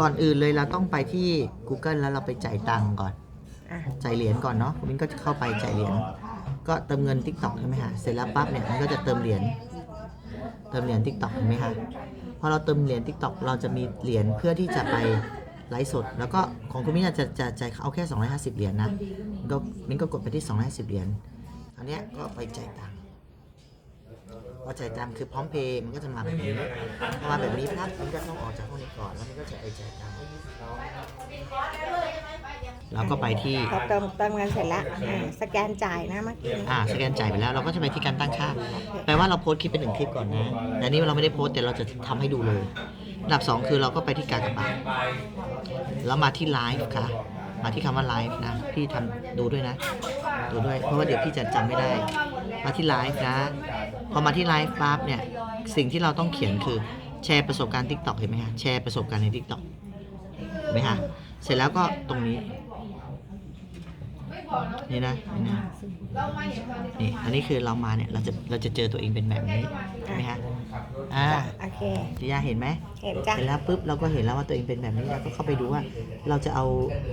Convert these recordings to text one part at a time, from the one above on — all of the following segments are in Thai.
ก่อนอื่นเลยเราต้องไปที่ Google แล้วเราไปจ่ายตังค์ก่อนอะจ่ายเหรียญก่อนเนาะคุณมิ้นก็จะเข้าไปจ่ายเหรียญก็เติมเงิน TikTok ใช่ไหมฮะเสร็จแล้วปั๊บเนี่ยมันก็จะเติมเหรียญเติมเหรียญ TikTok เห็นไหมคะพอเราเติมเหรียญ TikTok เราจะมีเหรียญเพื่อที่จะไปไลฟ์สด แล้วก็ของคุณมิ้นจะจะจะเอาแค่ 250 เหรียญนะมิ้นก็มิ้นก็กดไปที่ 250 เหรียญอันเนี้ยก็ไปจ่ายตังค์ พอจ่ายตังค์คือพร้อมเพย์มันก็จะมาแบบนี้พอมาแบบนี้ปั๊บมันก็ต้องออกจากห้องนี้ก่อนแล้วมันก็จะไปจ่ายตังค์เราก็ไปที่พอเติมเติมเงินเสร็จแล้วอะสแกนจ่ายนะเมื่อกี้อ่าสแกนจ่ายไปแล้วเราก็จะไปที่การตั้งค่า แปลว่าเราโพสต์คลิปเป็นหนึ่งคลิปก่อนนะ แต่อันนี้เราไม่ได้โพสต์แต่เราจะทำให้ดูเลยอันดับสองคือเราก็ไปที่การกระบาดแล้วมาที่ไลฟ์ค่ะ มาที่คำว่าไลฟ์นะ พี่ทำดูด้วยนะ ดูด้วย เพราะว่าเดี๋ยวพี่จะจำไม่ได้ มาที่ไลฟ์นะ พอมาที่ไลฟ์ปั๊บเนี่ย สิ่งที่เราต้องเขียนคือแชร์ประสบการณ์ทิกตอกเห็นไหมฮะแชร์ประสบการณ์ในทิกตอกเห็นไหมฮะเสร็จแล้วก็ตรงนี้ นี่นะนี่นะนี่อันนี้คือเรามาเนี่ยเราจะเราจะเจอตัวเองเป็นแบบนี้ใช่ไหมฮะอ่าจ้ะโอเคจิยาเห็นไหมเห็นจ้ะเห็นแล้วปุ๊บเราก็เห็นแล้วว่าตัวเองเป็นแบบนี้เราก็เข้าไปดูว่า เราจะเอา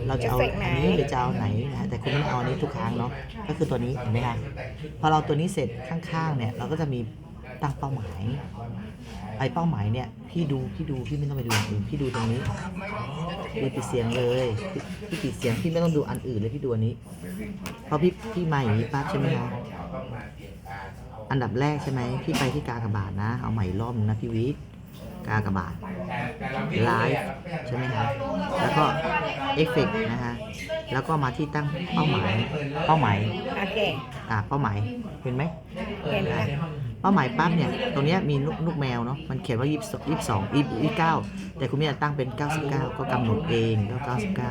เราจะเอาเอฟเฟกต์ไหนอันนี้หรือจะเอาไหนนะฮะแต่คุณไม่เอาอันนี้ทุกครั้งเนาะก็คือตัวนี้เห็นไหมคะพอเราตัวนี้เสร็จข้างๆเนี่ยเราก็จะมีตั้งเป้าหมาย ไอ้เป้าหมายเนี่ยพี่ดูพี่ดูพี่ไม่ต้องไปดูอย่างอื่นพี่ดูตรงนี้พี่ปิดเสียงเลยพี่พี่ปิดเสียงพี่ไม่ต้องดูอันอื่นเลยพี่ดูอันนี้พอพี่พี่มาอย่างนี้ปั๊บใช่ไหมคะอันดับแรกใช่ไหมพี่ไปที่กากบาทนะ เอาใหม่อีกรอบนึงนะพี่วิกากบาทไลฟ์ใช่ไหมครับแล้วก็เอฟเฟกนะฮะแล้วก็มาที่ตั้งเป้าหมายเป้าหมายโอเคอ่าเป้าหมายเห็นไหม เห็นค่ะเป้าหมายปั๊บเนี่ย ตรงนี้มีลูกแมวเนาะ มันเขียนว่ายี่สิบยี่สิบเก้าแต่คุณไม่ตั้งเป็น 99 ก็กำหนดเองก็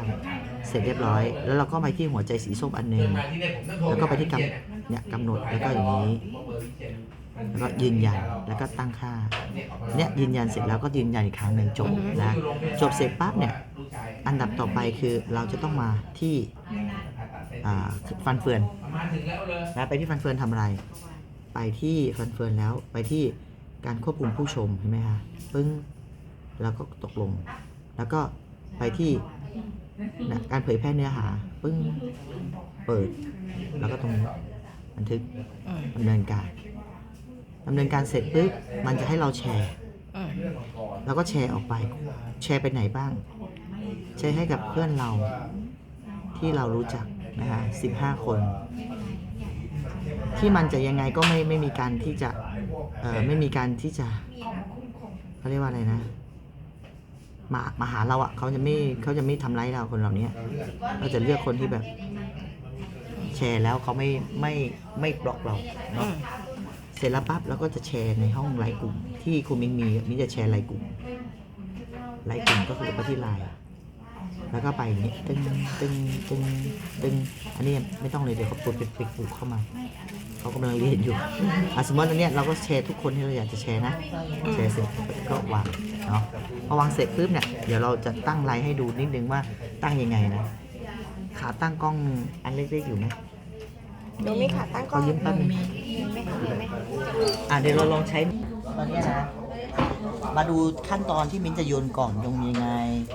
99 เสร็จเรียบร้อย แล้วเราก็ไปที่หัวใจสีส้มอันหนึ่งแล้วก็ไปที่กำเนี่ยกำหนด แล้วก็อย่างนี้ แล้วก็ยืนยัน แล้วก็ตั้งค่า เนี่ยยืนยันเสร็จแล้วก็ยืนยันอีกครั้งหนึ่งจบนะ จบเสร็จปั๊บเนี่ย อันดับต่อไปคือเราจะต้องมาที่อ่าฟันเฟือนนะไปที่ฟันเฟือนทำอะไร ไปที่ฟันเฟือนแล้วไปที่การควบคุมผู้ชมเห็นไหมคะปึ้งแล้วก็ตกลง แล้วก็ไปที่การเผยแพร่เนื้อหา ปึ้งเปิด แล้วก็ตรงนี้บันทึกดำเนินการดำเนินการเสร็จปุ๊บมันจะให้เราแชร์แล้วก็แชร์ออกไป แชร์ไปไหนบ้าง แชร์ให้กับเพื่อนเราที่เรารู้จักนะฮะสิบห้าคน ที่มันจะยังไงก็ไม่ไม่มีการที่จะเอ่อไม่มีการที่จะเขาเรียกว่าอะไรนะมามาหาเราอะ่ะเขาจะไม่เขาจะไม่ทำร้ายเราคนเหล่านี้เราจะเลือกคนที่แบบ แชร์แล้วเขาไม่ไม่ไม่บล็อกเราอืเนาะมเสร็จแล้วปั๊บเราก็จะแชร์ในห้องไลน์กลุ่ม ที่คุณมิงมีมิงจะแชร์ไลน์กลุ่มไลน์กลุ่มก็คือไปที่ไลน์ แล้วก็ไปอย่างนี้ตึ้งตึ้งตึ้งตึ้งอันนี้ไม่ต้องเลยเดี๋ยวเขาปลูกไปไปปลูกเข้ามาเขากำลังเรียนอยู่อะสมมติอันเนี้ยเราก็แชร์ทุกคนที่เราอยากจะแชร์นะ แชร์เสร็จก็วางเนาะพอวางเสร็จปุ๊บเนี่ยเดี๋ยวเราจะตั้งไลน์ให้ดูนิดนึงว่าตั้งยังไงนะขาตั้งกล้องอันเล็กๆอยู่ไหมดูมีขาตั้งกล้เขาองยิ้มแป๊บนึงเห็นไหมเห็นไหมอะเดี๋ยวเราลองใช้ตอนเนี้ยนะ มาดูขั้นตอนที่มิ้นจะโยนกล่องโยนยังไง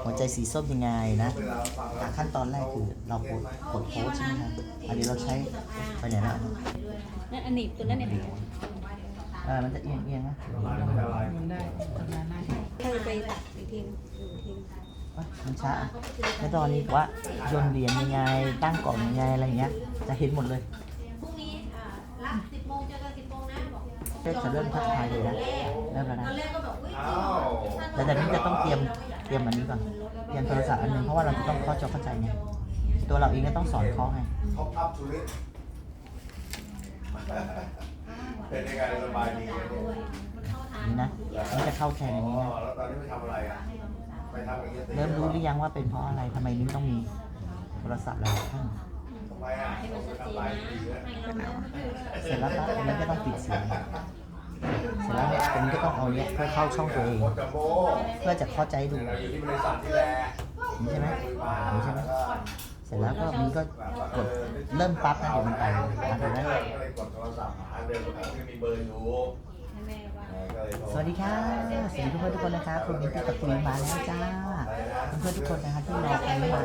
หัวใจสีส้มยังไงนะอะขั้นตอนแรกคือเรากดกดโพสต์ใช่ไหมครับอันนี้เราใช้ไปไหนแล้วนั่นอันนี้ตัวนั้นเนี่ยเออมันจะเอียงเอียงๆนะเคยไปตัดอีกทีอยู่ทีเอ้ยมันช้าอะแล้วตอนนี้ว่าโยนเหรียญยังไง ตั้งกล่องยังไงอะไรเงี้ย จะเห็นหมดเลยพรุ่งนี้อ่ารับสิบโมงเจอกัน กก็จะเริ่มทักทายเลยนะเริ่มแล้วตนะอนแรกก็แบบอุ้ยแต่แต่มิ้นจะต้องเตรียมเตรียมอันนี้ก่อนเตรียมโทรศัพท์อันหนึงเพราะว่าเราจะต้องเคาะจอเข้าใจไงตัวเราเองก็ต้องสอนเคาะไงท็อปอัพทุลิตเป็นยังไงสบายดีไหมเนี่ยนี่นะนี่จะเข้าแทนอันนี้อ๋อนะแล้วตอนนี้ไปทำอะไรอะไปทำอย่างนี้ยเริ่มรู้หรือยังว่าเป็นเพราะอะไรทำไมมิ้นต้องมีโทรศัพท์หลายๆ เครื่องทำไมอะไปทำลายดีเนี่ยเสร็จแล้วปั๊บอันนี้ก็ต้องปิดเสียงเสร็จแล้วเนี่ยอันนี้ก็ต้องเอาเนี้ยเพื่อเข้าช่องตัวเองโคตรจัมโบ้เพื่อจะเข้าใจดูเราอยู่ที่บริษัทที่แลนี่ใช่ไหมมานี่ใช่ไหมเสร็จแล้วก็มิ้นก็กดเริ่มปั๊บนะเดี๋ยวมันไปอะเห็นไหมก็เลยกดโทรศัพท์หาเดินมาที่มีเบอร์อยู่ให้แม่ว่าเออก็เลยพอสวัสดีค่ะสวัสดีทุกคนทุกคนนะคะคุณมินตะคุยมาแล้วจ้า เพื่อนทุกคนนะคะที่รอคุยมา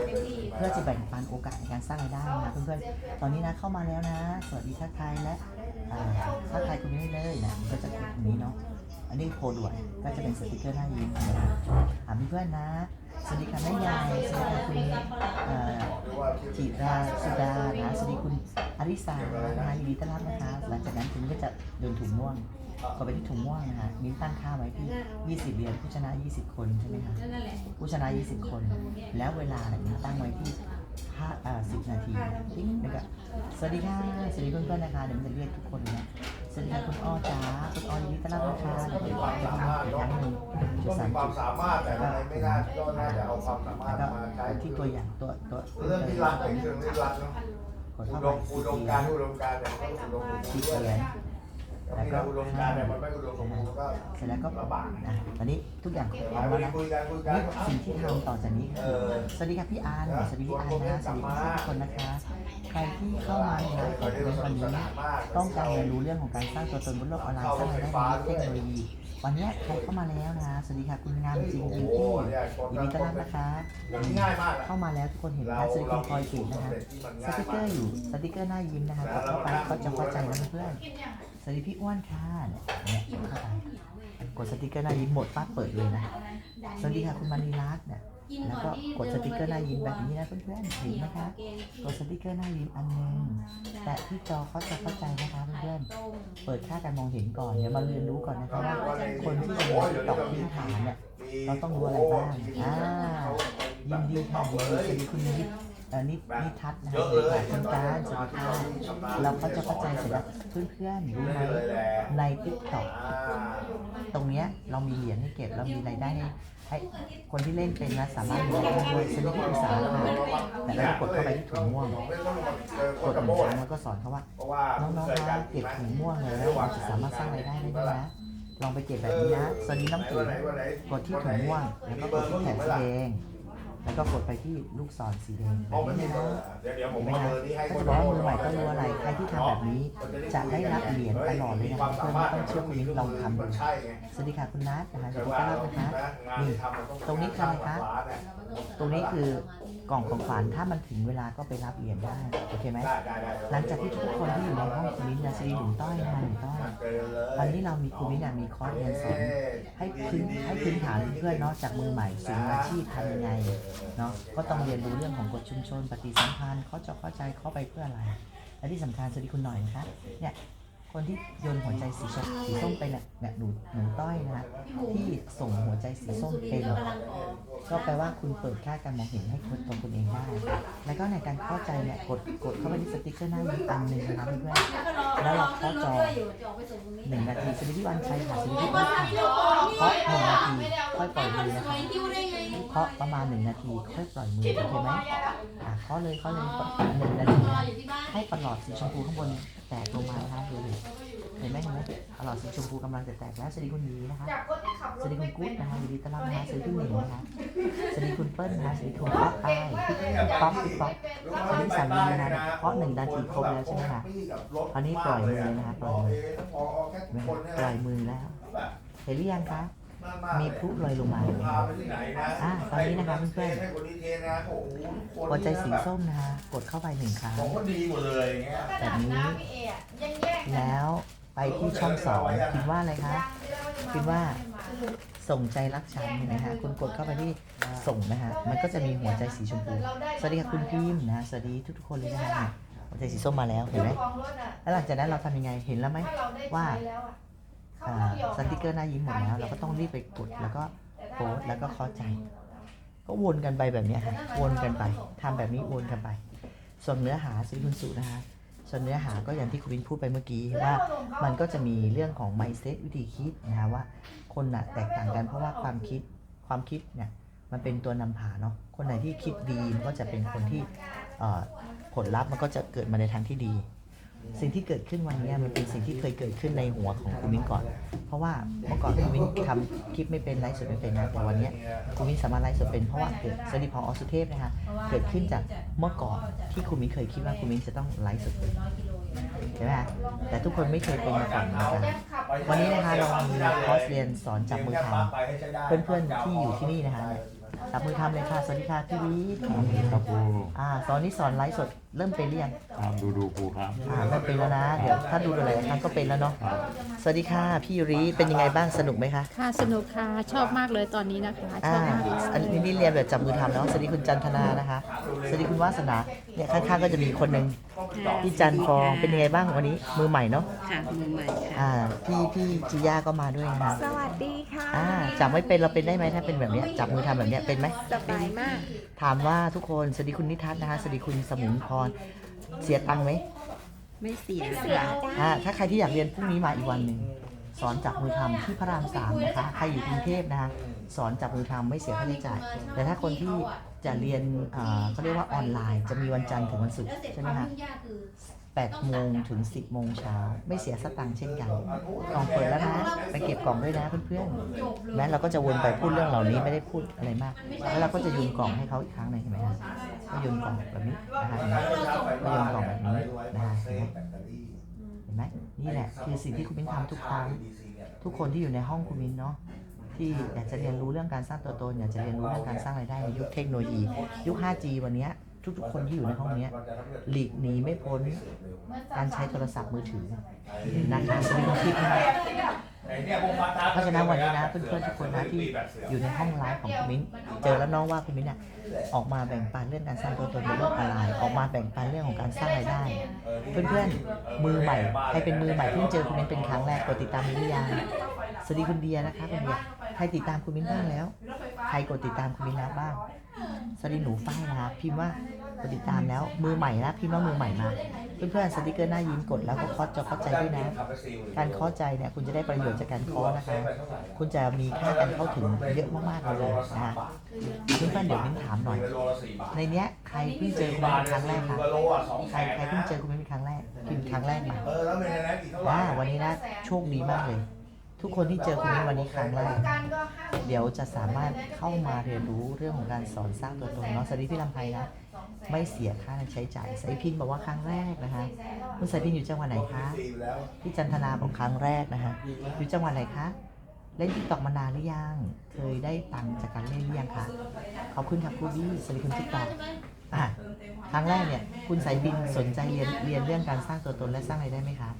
เพื่อจะแบ่งปันโอกาสในการสร้างรายได้นะเพื่อนๆตอนนี้นะเข้ามาแล้วนะ สวัสดีทักทายและทักทายคุณได้เลยนะก็จะกดตรงนี้เนาะอันนี้โคด่วนก็จะเป็นสติกเกอร์หน้ายิ้มนะถามเพื่อนนะ สวัสดีค่ะแม่ยายสวัสดีค่ะคุณเอ่อจิราสุดานะสวัสดีคุณอริสานะคะยินดีต้อนรับนะคะ หลังจากนั้นคุณก็จะเดินถุงม่วงก็ไปที่ถุงม่วงนะคะมิ้นตั้งค่าไว้ที่ 20เหรียญผู้ชนะ 20 คนใช่ไหมคะผู้ชนะ 20 คน แล้วเวลาเนี่ยตั้งไว้ที่5อ่า10นาทีทิ้งแล้วก็สวัสดีค่ะสวัสดีเพื่อนๆนะคะเดี๋ยวมันจะเรียกทุกคนเลยนะสวัสดีค่ะคุณอ้อจ๋าคุณอ้อยินดีต้อนรับนะคะเดี๋ยวไปฟังไปฟังอีกครั้งหนึ่ง ต้องสามีมควาจุมดสามารถแต่อะไรไม่น่าก็น่าจะเอาความสามารแล้ถวก็มาใช้ที่ตัวอย่างตัวตัวเรื่องที่รักเป็นเรื่องที่รักเนาะกดอุเข้าดไปมอุดมการอุดมการเนี่ยมันอุดมสมบูรที่ณ์เหด้วยรียญแล้วก็อุดมการเนี่ยมันไม่อุดมสมบูรณ์ก็เสร็จแล้วก็ลำบากนะตอนนี้ทุกอย่างพร้อมคุแล้วยนะคุยกันคุยกันนี่สิ่งที่ทำต่อจากนี้คือสวัสดีครับพี่อาร์นสวัสดีพี่อาร์นนะสวัสดีทุกคนนะคะ ใครที่เข้ามาในไลฟ์ของคุณวันนี้ต้องการเรียนรู้เรื่องของการสร้างตัวตนบนโลกออนไลน์สร้างรายได้ในเทคโนโลยี วันนี้ใครเข้ามาแล้วนะ สวัสดีค่ะคุณงามจริงโอ้จริงโหที่เนี่ยยินดีต้อนรับนะคะอย่างนี้ง่ายมากนะเข้ามาแล้วทุกคนเห็นไหมเราสวัสดีคุเราณพลอยสีนะคะสติกเกอร์อยู่สติกเกอร์หน้ายิ้มนะคะกดเข้าไปก็จะเข้าใจแล้วเพื่อนๆสวัสดีพี่อ้วนค่ะเนี่ยเนี่ยเข้าไปกดสติกเกอร์หน้ายิ้มหมดปั๊บเปิดเลยนะสวัสดีค่ะคุณมานีรัตน์เนี่ย แล้วก็กดสติกเกอร์หน้ายิ้มแบบนี้นะเพื่อนๆเห็นไหมคะกดสติกเกอร์หน้ายิ้มอันหนึงแตะที่จอเขาจะเข้าใจนะคะเพื่อนๆเปิดค่าการมองเห็นก่อนเดี๋ยวมาเรียนรู้ก่อนนะคะว่าคนที่จะมีตอกพื้นฐานเนี่ยเราต้องรู้อะไรบ้างอ่ายินดีค่ะยินดีสวัสดีคุณนิด เอ่อนิดนิทัศน์นะเยคะอะเลยคุณการสวัสดีค่ะเราก็จะเข้าใจเสร็จแล้วเพื่อนๆรู้ไหมเลยแหละในติ๊กต็อกอ่าตรงเนี้ยเรามีเหรียญให้เก็บเรามีรายได้ให้ให้คนที่เล่นเป็นนะสามารถมีรายได้ด้วยสนิทอุตสาหะแต่เรากดเข้าไปที่ถุงม่วงกดหนึ่งครั้งแล้วก็สอนเขาว่าเพราะว่าน้องๆคะเก็บถุงม่วงแล้วเราจะสามารถสร้างรายได้ได้ด้วยนะลองไปเก็บแบบนี้นะสวัสดีน้ำตุ๋นกดที่ถุงม่วงแล้วก็กดที่แถบสีแดง แล้วก็กดไปที่ลูกศรสีแดงแบมองบไม่นี้มีเลยเบอนะร์เดี๋ยวเดี๋ยวผเห็มนไหมเอาฮะเบอร์นี้ให้ถ้าจะบอกว่ามือใหม่ก็รู้อะไร ใครที่ทำแบบนี้ จะได้รับเหรียญตลอดเลยนะเพื่อนๆไม่ต้องเชื่อคุณมิ้นลองทำดูใช่ไงสวัสดีค่ะคุณนัทนะคะสแต่วัสดีว่าต้อนรับนะคะงานที่ทำมันต้องตรงนี้คืออะไรคะตรงนี้คือกล่องของขวัญถ้ามันถึงเวลาก็ไปรับเหรียญได้โอเคไหมได้ได้ได้หลังจากที่ทุกคนที่อยู่ในห้องคุณ สวัสดีหนุ่มต้อยนะคะหนุ่มต้อยตอนนี้เรามีครูมิ้นท์อะมีคอร์สเรียนสอนให้พื้นให้พื้นฐานเพื่อนเนาะจากมือใหม่สู่อาชีพทำยังไงเนาะก็ต้องเรียนรู้เรื่องของกฎชุมชน ปฏิสัมพันธ์เขาจะเข้าใจเข้าไปเพื่ออะไรและที่สำคัญสวัสดีคุณหน่อยนะคะเนี่ย คนที่โยนหัวใจสีชมสีส้มไปเนี่ยเนี่ยหนูหนูต้อยนะคะที่ส่งหัวใจสีส้มเป็นก็แปลว่าคุณเปิดค่าการมองเห็นให้คนตนคุณเองได้ แล้วก็ในการเข้าใจเนี่ยกดกดเข้าไปที่สติ๊กเกอร์หน้ายิ้มอันหนึ่งนะครับเพื่อนแล้วเราเคาจอหนึ่งนาทีสวัสดีพี่วันชัยค่ะสวัสดีพี่วันค่ะเคาะหนึ่งนาทีค่อยปล่อยมือนะคะเคาะประมาณหนึ่งนาทีค่อยปล่อยมือโอเคไหมอะเคาะเลยเคาะเลยหนึ่งนาทีให้ประหลอดสีชมพูข้างบน แตกลงมานะคะดูดิเห็นไหมเห็นไหมประหลอดสีชมพูกำลังจะแตกแล้วสวัสดีคุณดีนะคะสวัสดีคุณกุ๊ดนะคะยินดีต้อนรับนะคะสวัสดีคุณหนิงนะคะสวัสดีคุณเปิ้ลนะคะสวัสดีคุณป๊อกไอป๊อกพี่ป๊อกสวัสดีสามีนะคะเพราะหนึ่งนาทีครบแล้วใช่ไหมคะคราวนี้ปล่อยมือเลยนะคะปล่อยมือเห็นไหมคะปล่อยมือแล้ว เห็นหรือยังคะ มีพลุลอยลงมาเห็นไหมพาคะไปที่ไหนนะอะตอนนี้นะคะเพื่อนๆให้คนนี้เทนะโอ้โหทุกคนหัวใจสีส้มนะคะ กดเข้าไปหนึ่งครั้งของก็ดีหมดเลยอย่างเงี้ยแบบนี้แล้วไปที่ช่องสองพิมพ์ว่าอะไรคะพิมพ์ว่าส่งใจรักฉันเห็นไหมคะคุณกดเข้าไปที่ส่งนะฮะมันก็จะมีหัวใจสีชมพูสวัสดีค่ะคุณพิมพ์นะสวัสดีทุกๆคนเลยนะคะเนี่ยหัวใจสีส้มมาแล้วเห็นไหมแล้วหลังจากนั้นเราทำยังไงเห็นแล้วไหมว่า อ่าสติกเกอร์หน้ายิ้มหมดแล้วเราก็ต้องรีบไปกดแล้วก็โพสต์แล้วก็เข้าใจ ก็วนกันไปแบบเนี้ยค่ะวนกันไปทำแบบนี้วนกันไป ส่วนเนื้อหาสิคุณสุนะคะ ส่วนเนื้อหาก็อย่างที่คุณวินพูดไปเมื่อกี้ว่า มันก็จะมีเรื่องของ mindset วิธีคิดนะคะว่าคนน่ะแตกต่างกันเพราะว่าความคิดความคิดเนี่ยมันเป็นตัวนำพาเนาะคนไหนที่คิดดีมันก็จะเป็นคนที่เอ่อผลลัพธ์มันก็จะเกิดมาในทางที่ดี สิ่งที่เกิดขึ้นวันเนี้ยมันเป็นสิ่งที่เคยเกิดขึ้นในหัวของคุณมิ้นก่อน เพราะว่าเมื่อก่อนคุณมิ้นทำคลิปไม่เป็นไลฟ์สดไม่เป็นนะแต่วันเนี้ยคุณมิ้นสามารถไลฟ์สดเป็นเพราะว่าเกิดสวัสดีพออสุเทพนะคะเกิดขึ้นจากเมื่อก่อนที่คุณมิ้นเคยคิดว่าคุณมิ้นจะต้องไลฟ์สดเป็นใช่ไหมคะแต่ทุกคนไม่เคยเป็นมาก่อนนะคะวันนี้นะคะเรามีคอร์สเรียนสอนจับมือทำเพื่อนๆที่อยู่ที่นี่นะคะเนี่ยจับมือทำเลยค่ะสวัสดีค่ะพี่วิทย์ครับครูอ่าตอนนี้สอนไลฟ์สดเริ่มเป็นหรือยังครับดูดูครูครับอ่าเริ่มเป็นแล้วนะเดี๋ยวถ้าดูหลายๆครั้งก็เป็นแล้วเนาะสวัสดีค่ะพี่ยุริเป็นยังไงบ้างสนุกไหมคะค่ะสนุกค่ะชอบมากเลยตอนนี้นะคะชอ่าอบมากอันนี้นี่เรียนแบบจับมือทำเนาะสวัสดีคุณจันทนานะคะสวัสดีคุณวาสนาเนี่ยข้างๆก็จะมีคนหนึ่งพี่จันฟองเป็นยังไงบ้างวันนี้ มือใหม่เนาะค่ะมือใหม่ค่ะอ่าพี่พี่จีย่าก็มาด้วยนะคะสวัสดีค่ะอ่าจับไม่เป็นเราเป็นได้ไหมถ้าเป็นแบบเนี้ยจับมือทำแบบเนี้ยเป็นไหม สบายมาก ถามว่าทุกคนสวัสดีคุณนิทัศน์นะคะสวัสดีคุณสมุนพร เสียตังค์ไหมไม่เสียเสียค่ะจ้าอ่าถ้าใครที่อยากเรียนพรุ่งนี้มาอีกวันหนึ่งสอนจับมือทำที่พระรามสามนะคะใครอยู่กรุงเทพนะคะสอนจับมือทำไม่เสียค่าใช้จ่าย แต่ถ้าคนที่จะเรียนอ่าเขาเรียกว่าออนไลน์ จะมีวันจันทร์ถึงวันศุกร์ใช่ไหมคะ 8โมงถึง 10โมงเช้า ไม่เสียสตังค์เช่นกัน กล่องเปิดแล้วนะ ไปเก็บกล่องด้วยนะเพื่อนๆแม้เราก็จะวนไปพูดเรื่องเหล่านี้ไม่ได้พูดอะไรมาก แล้วเราก็จะโยนกล่องให้เขาอีกครั้งหนึ่งเห็นไหมคะก็โยนกล่องแบบนี้นะคะเห็นไหมก็โยนกล่องแบบนี้นะคะเห็นไหมเห็นไหมนี่แหละคือสิ่งที่คุณมิ้นทำทุกครั้ง ทุกคนที่อยู่ในห้องคุณมิ้นเนาะที่อยากจะเรียนรู้เรื่องการสร้างตัวตนอยากจะเรียนรู้เรื่องการสร้างรายได้ในยุคเทคโนโลยี ยุค 5G วันเนี้ย ทุกๆคนที่อยู่ในห้องเนี้ยหลีกหนีไม่พ้นการใช้โทรศัพท์มือถือนะคะสวัสดีคุณทิพย์นะคะเพราะฉะนั้นวันนี้นะเพื่อนๆทุกคนนะที่อยู่ในห้องไลฟ์ของคุณมิ้นเจอแล้วน้องว่าคุณมิ้นเนี่ยออกมาแบ่งปันเรื่องการสร้างตัวตนในโลกออนไลน์ออกมาแบ่งปันเรื่องของการสร้างรายได้ เพื่อนๆมือใหม่ใครเป็นมือใหม่เพิ่งเจอคุณมิ้นเป็นครั้งแรกกดติดตามมิ้นหรือยัง สวัสดีคุณเดียนะคะคุณเดียใครติดตามคุณมิ้นบ้างแล้ว ใครกดติดตามคุณมิ้นแล้วบ้าง สวัสดีหนูฝ้ายนะคะพิมพ์ว่ากดติดตามแล้ว มือใหม่นะพิมพ์ว่ามือใหม่มา เพื่อนๆสติกเกอร์หน้ายิ้มกดแล้วก็คอสจะเข้าใจด้วยนะ การเคาะใจเนี่ยคุณจะได้ประโยชน์จากการเคาะนะคะ คุณจะมีค่าการเข้าถึงเยอะมากๆเลยนะคะเพื่อนๆเดี๋ยวมิ้นถามหน่อย ในเนี้ยใครเพิ่งเจอคุณมิ้นเป็นครั้งแรกคะใครใครเพิ่งเจอคุณมิ้นเป็นครั้งแรกพิมพ์ครั้งแรกมาเออแล้วเป็นยังไงอีกเท่าไหร่ว่าวันนี้นะโชคดีมากเลย ทุกคนที่เจอคุณมิ้นวันนี้ครั้งแรก เดี๋ยวจะสามารถเข้ามาเรียนรู้เรื่องของการสอนสร้างตัวตนเนาะสวัสดีพี่ลำไพนะ ไม่เสียค่าใช้จ่ายสายพินบอกว่าครั้งแรกนะคะคุณสายพินอยู่จังหวัดไหนคะสี่แล้วพี่จันทนาบอกครั้งแรกนะคะ อยู่จังหวัดไหนคะ เล่นติ๊กต็อกมานานหรือยัง เคยได้ตังค์จากการเล่นหรือยังคะ ขอบคุณค่ะครูบี้สวัสดีคุณติ๊กต็อกอะครั้งแรกเนี่ยคุณสายพิมพ์สนใจเรียนเรียนเรื่องการสร้างตัวตนและสร้างรายได้ไหมคะ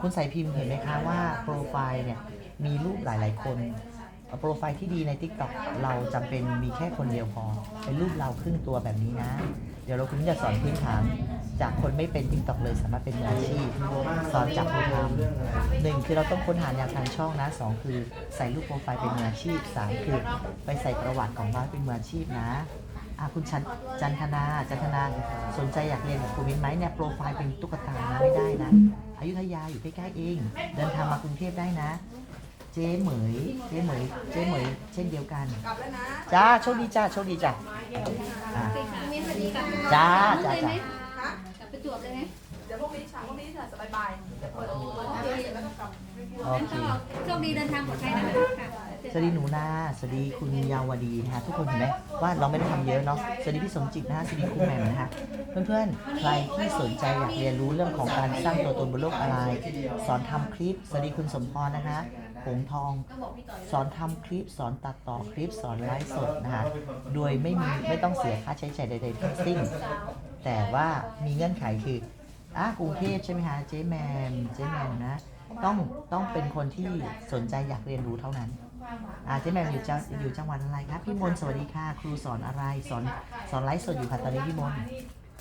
คุณสายพิมพ์เห็นไหมคะว่าโปรไฟล์เนี่ย มีรูปหลาย ๆ คนโปรไฟล์ที่ดีใน Tik t o อกเราจำเป็นมีแค่คนเดียวพอ เป็นรูปเราครึ่งตัวแบบนี้นะ เดี๋ยวเราคุณจะสอนพื้นฐาน จากคนไม่เป็น Tik t o อกเลยสามารถเป็นมืออาชีพ สอนจากมือทำหนึ่งคือเราต้องค้นหาแนวทางช่องนะสองคือใส่รูปโปรไฟล์เป็นมืออาชีพสามคือไปใส่ประวัติของว่าเป็นมืออาชีพนะอะคุณชันจันทนา จันทนา สนใจอยากเรียนกับครูมิ้นไหมเนี่ย โปรไฟล์เป็นตุ๊กตานะไม่ได้นะอยุธยาอยู่ใกล้ๆเอง เดินทางมากรุงเทพได้นะ เจ๊เหมย เจ๊เหมย เจ๊เหมย เช่นเดียวกันจ้าโชคดีจ้าโชคดีจ้าอ่ามิ้นท์สวัสดีค่ะจ้าเลจ้ายไหมจ้ากลับไปจวบเลยไหมเดี๋ยวพรุ่งนี้เช้าพรุ่งนี้จะบ่ายๆจะเปิดเปิดเสร็จแล้วก็กลับโองั้นเคก็โชคดีเดินทางปลอดภัยนะคะค่ะสวัสดีหนูนาสวัสดีคุณยาวดีนะฮะทุกคนเห็นไหมว่าเราไม่ได้ทำเยอะเนาะสวัสดีพี่สมจิตนะฮะสวัสดีครูแหม่มนะฮะเพื่อนๆใครที่สนใจอยากเรียนรู้เรื่องของการสร้างตัวตนบนโลกออนไลน์สอนทำคลิปสวัสดีคุณสมพรนะคะ หงทอง สอนทำคลิปสอนตัดต่อคลิปสอนไลฟ์สดนะคะโดยไม่มีไม่ต้องเสียค่าใช้จ่ายใดๆทั้งสิ้น แต่ว่ามีเงื่อนไขคืออะกรุงเทพใช่ไหมคะเจ๊แมนเจ๊แมนนะต้องต้องเป็นคนที่สนใจอยากเรียนรู้เท่านั้นอ่าเจ๊แมนอยู่จังอยู่จังหวัดอะไรครับพี่มนต์สวัสดีค่ะ ครูสอนอะไรสอนสอนไลฟ์สดอยู่ค่ะตอนนี้พี่มนต์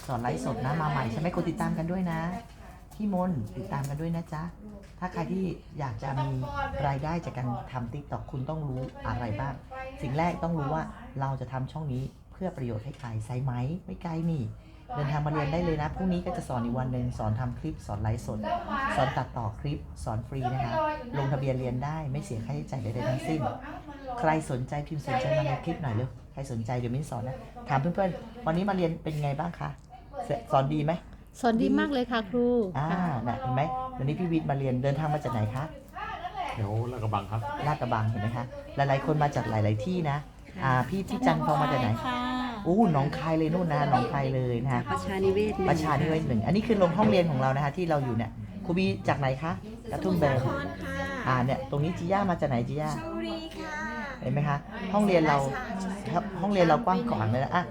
สอนไลฟ์สดนะมาใหม่ใช่ไหมกดติดตามกันด้วยนะ พี่มนติดตามกันด้วยนะจ๊ะ ถ้าใครที่อยากจะมีรายได้จากการทำติ๊กต็อกคุณต้องรู้อะไรบ้าง สิ่งแรกต้องรู้ว่าเราจะทำช่องนี้เพื่อประโยชน์ให้ใครใช่ไหมไม่ไกลนี่ เดินทางมาเรียนได้เลยนะพรุ่งนี้ก็จะสอนอีกวันหนึ่งสอนทำคลิปสอนไลฟ์สด สอนตัดต่อคลิปสอนฟรีนะคะลงทะเบียนเรียนได้ไม่เสียค่าใช้จ่ายใดๆทั้งสิ้น ใครสนใจพิมพ์สนใจมาในคลิปหน่อยเร็วใครสนใจเดี๋ยวมิ้นสอนนะถามเพื่อนๆวันนี้มาเรียนเป็นไงบ้างคะสอนดีไหม สอนดีมากเลยค่ะครูอ่าค่ะน่ะเห็นไหมวันนี้พี่วิทย์มาเรียนเดินทางมาจากไหนคะเดี๋ยวลาดกระบังครับ ลาดกระบังเห็นไหมคะหลายๆคนมาจากหลาย ๆที่นะอ่าพี่ที่จันทร์ทองมาจากไหนอู้หนองคายเลยนู่นนะหนองคายเลยนะคะประชานิเวศหนึ่งประชานิเวศหนึ่งอันนี้คือลงห้องเรียนของเรานะคะ ที่เราอยู่เนี่ยครูบีจากไหนคะกระทุ่มแบนคอนค่ะอ่าเนี่ยตรงนี้จีย่ามาจากไหนจีย่า ชลบุรีค่ะ เห็นไหมคะ ห้องเรียนเราครับห้องเรียนเรากว้างขวางเลยนะอะ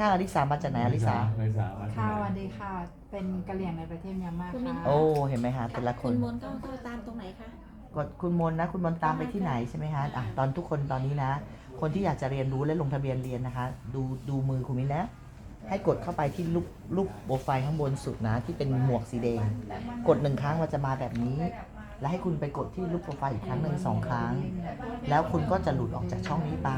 ข้างๆอลิสามาจากไหนอลิสาลิสามาค่ะสวัสดีค่ะ เป็นกะเหรี่ยงในประเทศเมียนมาค่ะ โอ้เห็นไหมคะแต่ละคคุนณมนต์ก็เข้าตามตรงไหนคะ กดคุณมนต์นะ คุณมนต์ตามไปที่ไหนใช่ไหมคะอะตอนทุกคนตอนนี้นะ คนที่อยากจะเรียนรู้และลงทะเบียนเรียนนะคะ ดูดูมือคุณมิ้นนะให้กดเข้าไปที่รูปรูปโปรไฟล์ข้างบนสุดนะ ที่เป็นหมวกสีแดง กดหนึ่งครั้งมันจะมาแบบนี้ แล้วให้คุณไปกดที่รูปโปรไฟล์อีกครั้งหนึ่งสองครั้ง แล้วคุณก็จะหลุดออกจากช่องนี้ไป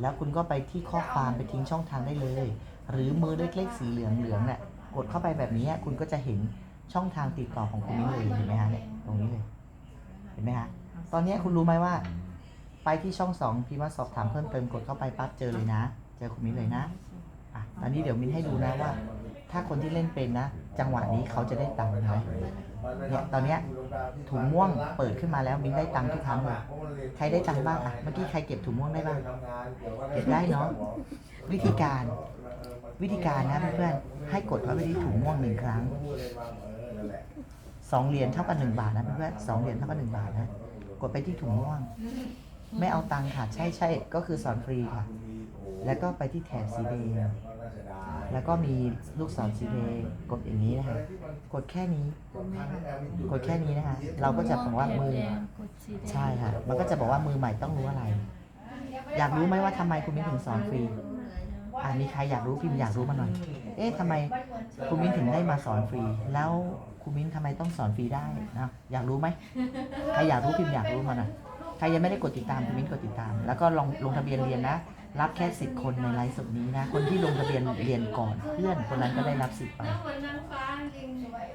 แล้วคุณก็ไปที่ข้อความไปทิ้งช่องทางได้เลย หรือมือเล็กๆสีเหลืองเหลืองๆเนี่ยกดเข้าไปแบบนี้คุณก็จะเห็นช่องทางติดต่อของคุณมิ้นเลยเห็นไหมฮะเนี่ยตรงนี้เลยเห็นไหมฮะตอนนี้คุณรู้ไหมว่า ไปที่ช่องสองพิมพ์ว่าสอบถามเพิ่มเติมกดเข้าไปปั๊บเจอเลยนะ เจอคุณมิ้นเลยนะอะตอนนี้เดี๋ยวมิ้นให้ดูนะว่า ถ้าคนที่เล่นเป็นนะ จังหวะนี้เขาจะได้ตังค์ไหมเนี่ยตอนเนี้ยถุงม่วงเปิดขึ้นมาแล้วมิ้นได้ตังค์ทุกครั้งเลยใครได้ตังค์บ้างอะเมื่อกี้ใครเก็บถุงม่วงได้บ้างเก็บได้เนาะวิธีการ วิธีการนะเพื่อนๆให้กดเข้าไปที่ถุงม่วงหนึ่งครั้งสองเหรียญเท่ากับหนึ่งบาทนะเพื่อนๆสองเหรียญเท่ากับหนึ่งบาทนะกดไปที่ถุงม่วง ไม่เอาตังค่ะใช่ใช่ก็คือสอนฟรีค่ะ แล้วก็ไปที่แถบสีแดง แล้วก็มีลูกศรสีแดงกดอย่างนี้นะคะกดแค่นี้กดแค่นี้นะคะเราก็จะบอกว่ามือใช่ค่ะมันก็จะบอกว่ามือใหม่ต้องรู้อะไร อยากรู้ไหมว่าทำไมคุณมิ้นถึงสอนฟรีอ่ามีใครอยากรู้พิมพ์อยากรู้มาหน่อย เอ๊ะทำไมคุณมิ้นถึงได้มาสอนฟรี แล้วคุณมิ้นทำไมต้องสอนฟรีได้นะอยากรู้ไหมใครอยากรู้พิมพ์อยากรู้มาหน่อยใครยังไม่ได้กดติดตามคุณมิ้นกดติดตาม แล้วก็ลองลงทะเบียนเรียนนะ รับแค่สิบคนในไลฟ์สดนี้นะ คนที่ลงทะเบียนเรียนก่อนเพื่อนคนนั้นก็ได้รับสิทธิ์ไป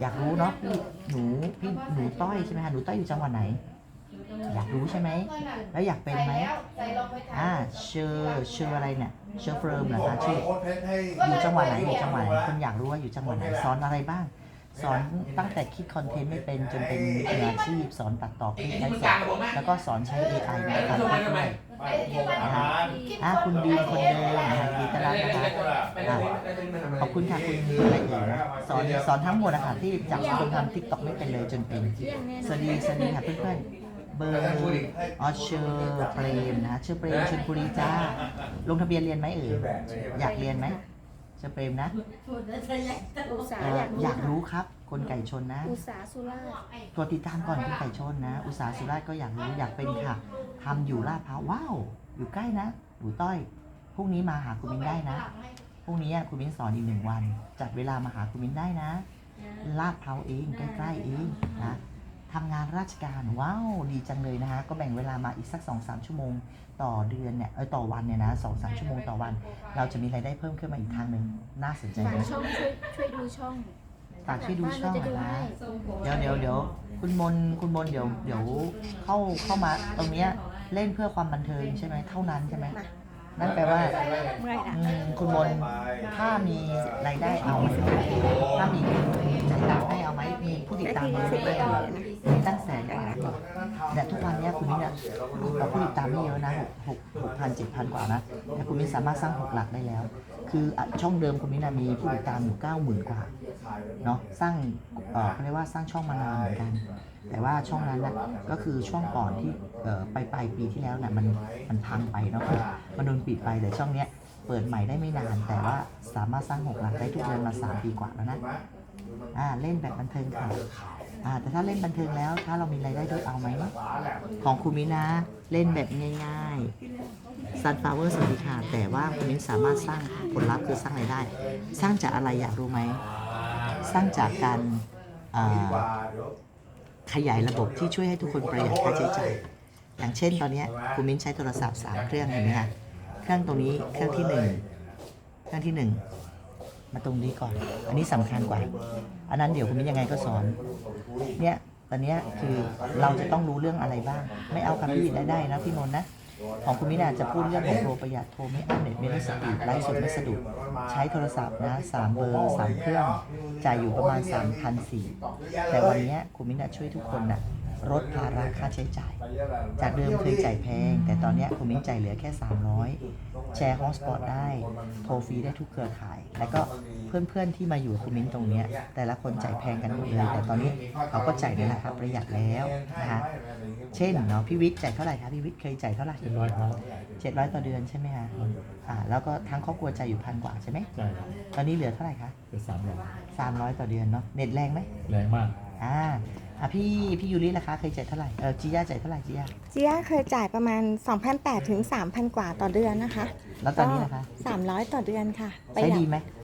อยากรู้เนาะพี่หนูพี่หนูต้อยใช่ไหมคะหนูต้อยอยู่จังหวัดไหน อยากรู้ใช่ไหม แล้วอยากเป็นไหมอ่าเชอร์เชอร์อะไรเนี่ยเชอร์เฟิร์มเหรอคะชื่ออยู่จังหวัดไหนอยู่จังหวัดไหนคนอยากรู้ว่าอยู่จังหวัดไหนสอนอะไรบ้างสอนตั้งแต่คิดคอนเทนต์ไม่เป็นจนเป็นมืออาชีพสอนตัดต่อคลิปไลฟ์สดแล้วก็สอนใช้ AI ในการทำด้วย นะคะอะคุณดีมคนเดิมนะคะดีต้อนรับนะคะอะขอบคุณค่ะคุณอะไรเอ่ยนะสอนสอนทั้งหมดนะคะที่จากคนทำทิกตอกไม่เป็นเลยจนเป็นสวัสดีสวัสดีค่ะเพื่อนๆเบอร์ออเชอร์เปรมนะชื่อเปรมชลบุรีจ้าลงทะเบียนเรียนไหมเอ่ยอยากเรียนไหมเชอร์เปรมนะอุตสาเอ่ห์ออยากรู้อยากรู้ครับ คนไก่ชนนะ อุตสาห์สุราษฎร์ตัวติดตามก่อนคุณไก่ชนนะ อุตสาหสุราษฎร์ก็อยากรู้อยากเป็นค่ะทำอยู่ลาดพร้าวว้าว อยู่ใกล้นะหนูต้อยพรุ่งนี้มาหาคุณมิ้นได้นะพรุ่งนี้คุณมิ้นสอนอีกหนึ่งวัน จัดเวลามาหาคุณมิ้นได้นะลาดพร้าวเองใกล้ๆเองนะทำงานราชการว้าวดีจังเลยนะคะก็แบ่งเวลามาอีกสัก2อสชั่วโมง ต่อเดือนเนี่ยเออต่อวันเนี่ยนะสองสามชั่วโมงต่อวัน เราจะมีรายได้เพิ่มขึ้นมาอีกทางหนึ่งน่าสนใจฝากไหมช่องช่วยช่วยดูช่อง ฝากช่วยดูช่องบ้านเราจะดูนะให้เดี๋ยวเดี๋ยวเดี๋ยวคุณมนคุณมนเดี๋ยวเดี๋ยวเข้าเข้ามาตรงเนี้ยเล่นเพื่อความบันเทิงใช่ไหมเท่านั้นใช่ไหมนั่นแปลว่าเมื่อยนะอืมคุณมนถ้ามีรายได้เอาไหมถ้ามีจ่ายตังค์ให้เอาไหมมีผู้ติดตามมาเรื่อยๆมีตั้งแสนกว่าแต่ทุกวันเนี้ยคุณมิ้นเนี่ยเราผู้ติดตามไม่เยอะนะหกหกหกพันเจ็ดพันกว่านะแต่คุณมิ้นสามารถสร้างหกหลักได้แล้ว คืออะช่องเดิมคุณมิ้นนะมีผู้ติดตามอยู่เก้าหมื่นกว่า เนาะสร้างเอ่อเขาเรียกว่าสร้างช่องมานานเหมือนกัน แต่ว่าช่องนั้นนะก็คือช่วงก่อนที่เอ่อไปปลายปีที่แล้วน่ะมันมันพังไปเนาะมันโดนปิดไปแต่ช่องเนี้ยเปิดใหม่ได้ไม่นาน แต่ว่าสามารถสร้างหกหลักได้ทุกเดือนมาสามปีกว่าแล้วนะอ่าเล่นแบบบันเทิงค่ะอ่าแต่ถ้าเล่นบันเทิงแล้ว ถ้าเรามีรายได้ด้วยเอาไหมของคุณมินะเล่นแบบง่ายๆ Sunflower สวัสดีค่ะแต่ว่าคุณมิ้นสามารถสร้างผลลัพธ์คือสร้างรายได้ สร้างจากอะไรอยากรู้ไหม สร้างจากการขยายระบบที่ช่วยให้ทุกคนประหยัดค่าใช้จ่าย อย่างเช่นตอนนี้คุณมิ้นใช้โทรศัพท์สามเครื่องเห็นไหมคะ เครื่องตรงนี้เครื่องที่หนึ่งเครื่องที่หนึ่งมาตรงนี้ก่อน อันนี้สำคัญกว่า อันนั้นเดี๋ยวคุณมิ้นยังไงก็สอน เนี่ยตอนนี้คือเราจะต้องรู้เรื่องอะไรบ้าง ไม่เอาคำพี่ได้ได้นะพี่นนท์นะ ของคุณมินาจะพูดเรื่องของโทรประหยัดโทรไม่อั้นเน็ตไม่ได้สปีดไลฟ์สดไม่สะดุดใช้โทรศัพท์นะสามเบอร์สามเครื่องจ่ายอยู่ประมาณ3 4 0 0แต่วันนี้คุณมินาช่วยทุกคนนะลดภาระค่าใช้จ่าย จากเดิมเคยจ่ายแพง แต่ตอนนี้คุณมิ้นจ่ายเหลือแค่ 300 แชร์ฮอสปอตได้ โทรฟรีได้ทุกเครือข่าย แล้วก็ เพื่อนๆที่มาอยู่กับคุณมิ้นตรงเนี้ยแต่ละคนจ่ายแพงกันหมดเลยแต่ตอนนี้เขาก็จ่ายในราคาประหยัดแล้วนะคะเช่นเนาะพี่วิทย์จ่ายเท่าไหร่คะพี่วิทย์เคยจ่ายเท่าไหร่เป็นร้อยครับเจ็ดร้อยต่อเดือนใช่ไหมคะอ่าแล้วก็ทั้งครอบครัวจ่ายอยู่พันกว่าใช่ไหมใช่ครับตอนนี้เหลือเท่าไหร่คะเป็นสามร้อยสามร้อยต่อเดือนเนาะเน็ตแรงไหมแรงมากอ่าอะพี่พี่ยูริราคาเคยจ่ายเท่าไหร่เออจีย่าจ่ายเท่าไหร่จีย่าจีย่าเคยจ่ายประมาณ 2,800ถึง3,000 กว่าต่อเดือนนะคะ แล้วตอนนี้นะคะก็300 ต่อเดือนค่ะประใช้หยัดดีไหม